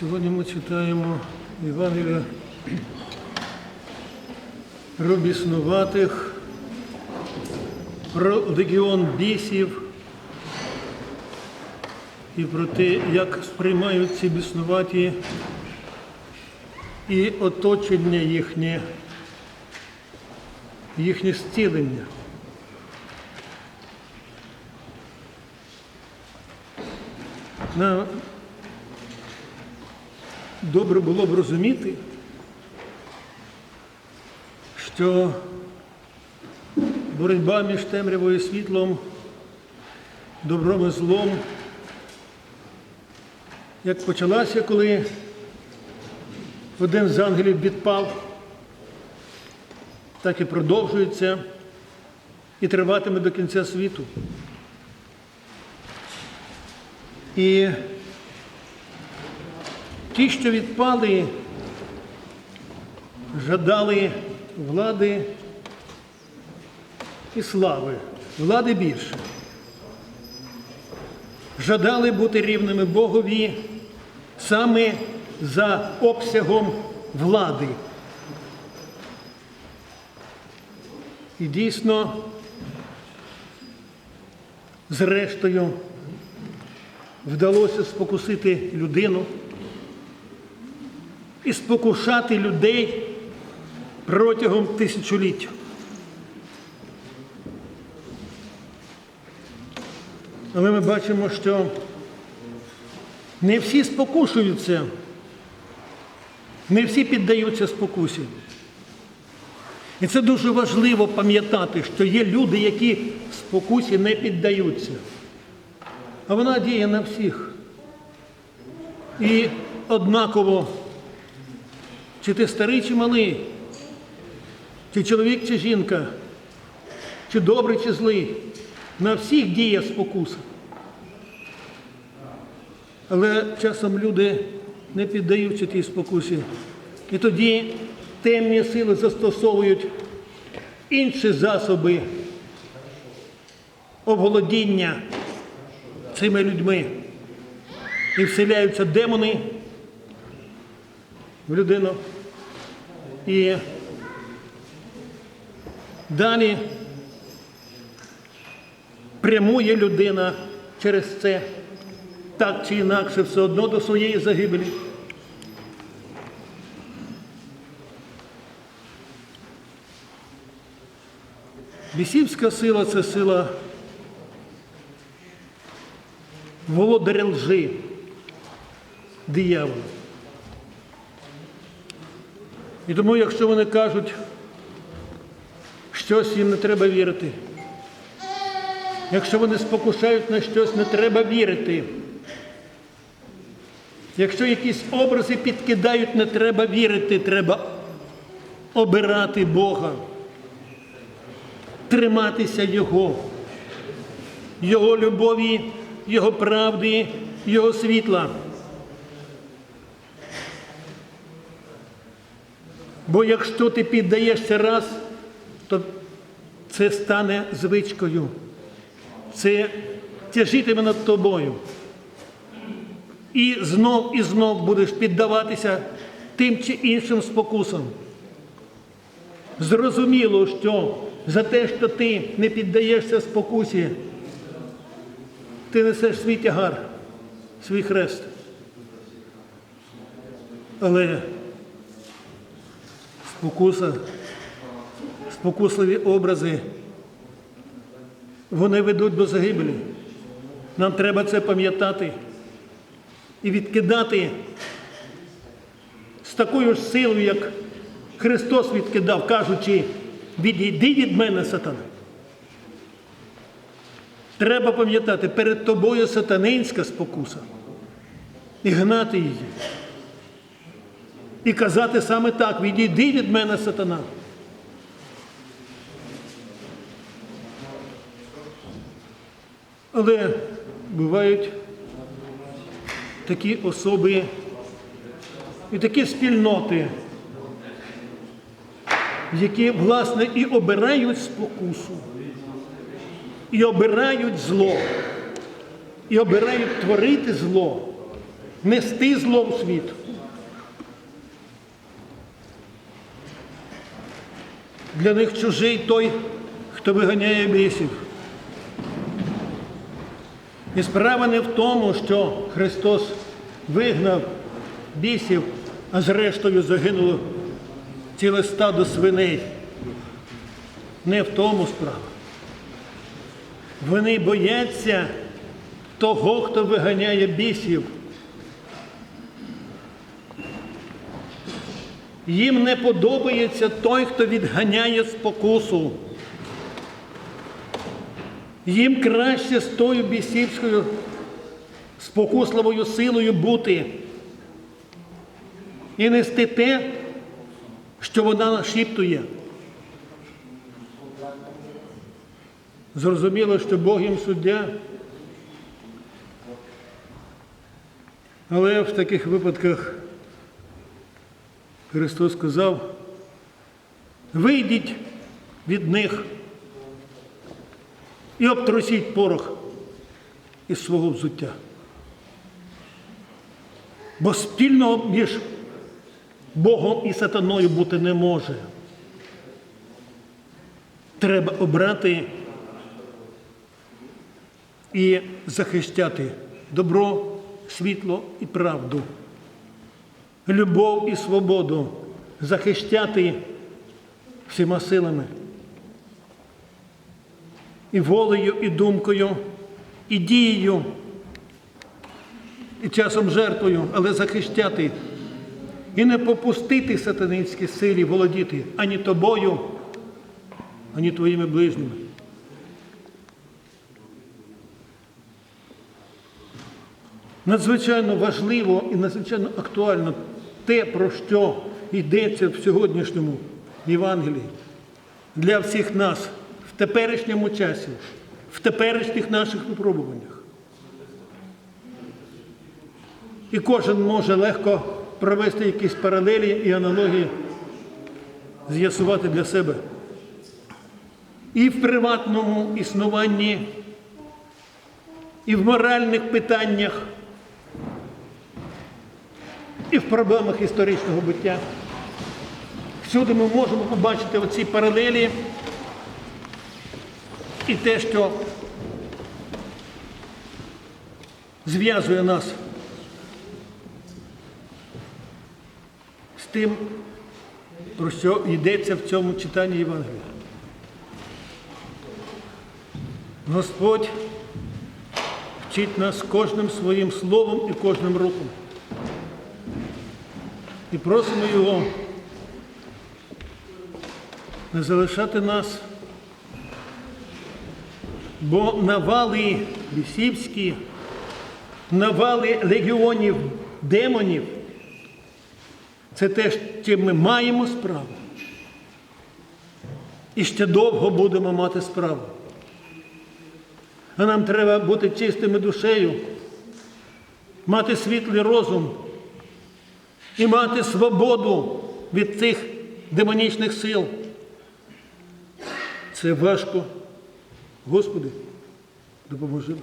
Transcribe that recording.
Сьогодні ми читаємо Євангелія про біснуватих, про легіон бісів і про те, як сприймають ці біснуваті і оточення їхнє, їхнє зцілення. Нам добре було б розуміти, що боротьба між темрявою і світлом, добром і злом, як почалася, коли один з ангелів відпав, так і продовжується і триватиме до кінця світу. І ті, що відпали, жадали влади і слави, влади більше. Жадали бути рівними Богові саме за обсягом влади. І дійсно, зрештою, вдалося спокусити людину і спокушати людей протягом тисячоліть. Але ми бачимо, що не всі спокушуються, не всі піддаються спокусі. І це дуже важливо пам'ятати, що є люди, які спокусі не піддаються. А вона діє на всіх. І однаково, чи ти старий, чи малий, чи чоловік, чи жінка, чи добрий, чи злий, на всіх діє спокуса. Але часом люди не піддаються тій спокусі. І тоді темні сили застосовують інші засоби обголодіння цими людьми. І вселяються демони в людину. І далі прямує людина через це так чи інакше все одно до своєї загибелі. Бісівська сила це сила володаря лжи, диявола. І тому, якщо вони кажуть, щось їм не треба вірити, якщо вони спокушають на щось, не треба вірити. Якщо якісь образи підкидають, не треба вірити, треба обирати Бога, триматися Його, Його любові, Його правди, Його світла. Бо якщо ти піддаєшся раз, то це стане звичкою. Це тяжітиме над тобою. І знов і знов будеш піддаватися тим чи іншим спокусам. Зрозуміло, що за те, що ти не піддаєшся спокусі, ти несеш свій тягар, свій хрест. Але спокуса, спокусливі образи, вони ведуть до загибелі. Нам треба це пам'ятати і відкидати з такою ж силою, як Христос відкидав, кажучи, відійди від мене, сатана. Треба пам'ятати, перед тобою сатанинська спокуса. І гнати її. І казати саме так, відійди від мене, сатана. Але бувають такі особи і такі спільноти, які, власне, і обирають спокусу, і обирають зло, і обирають творити зло. нести зло в світ. Для них чужий той, хто виганяє бісів. І справа не в тому, що Христос вигнав бісів, а зрештою загинуло ціле стадо свиней. Не в тому справа. Вони бояться того, хто виганяє бісів. Їм не подобається той, хто відганяє спокусу. Їм краще з тою бісівською спокусливою силою бути і нести те, що вона нашіптує. Зрозуміло, що Бог їм суддя. Але в таких випадках Христос сказав, вийдіть від них і обтрусіть порох із свого взуття. Бо спільного між Богом і сатаною бути не може. Треба обрати і захищати добро, світло і правду, любов і свободу, захищати всіма силами. І волею, і думкою, і дією, і часом жертвою, але захищати і не попустити сатанинській силі володіти ані тобою, ані твоїми ближніми. Надзвичайно важливо і надзвичайно актуально те, про що йдеться в сьогоднішньому Євангелії для всіх нас в теперішньому часі, в теперішніх наших випробуваннях. І кожен може легко провести якісь паралелі і аналогії, з'ясувати для себе. І в приватному існуванні, і в моральних питаннях, і в проблемах історичного буття. Всюди ми можемо побачити оці паралелі і те, що зв'язує нас з тим, про що йдеться в цьому читанні Євангелія. Господь вчить нас кожним своїм словом і кожним рухом. І просимо Його не залишати нас, бо навали бісівські, навали легіонів демонів це те, чим ми маємо справу. І ще довго будемо мати справу. А нам треба бути чистими душею, мати світлий розум і мати свободу від цих демонічних сил. Це важко. Господи, допоможи нам.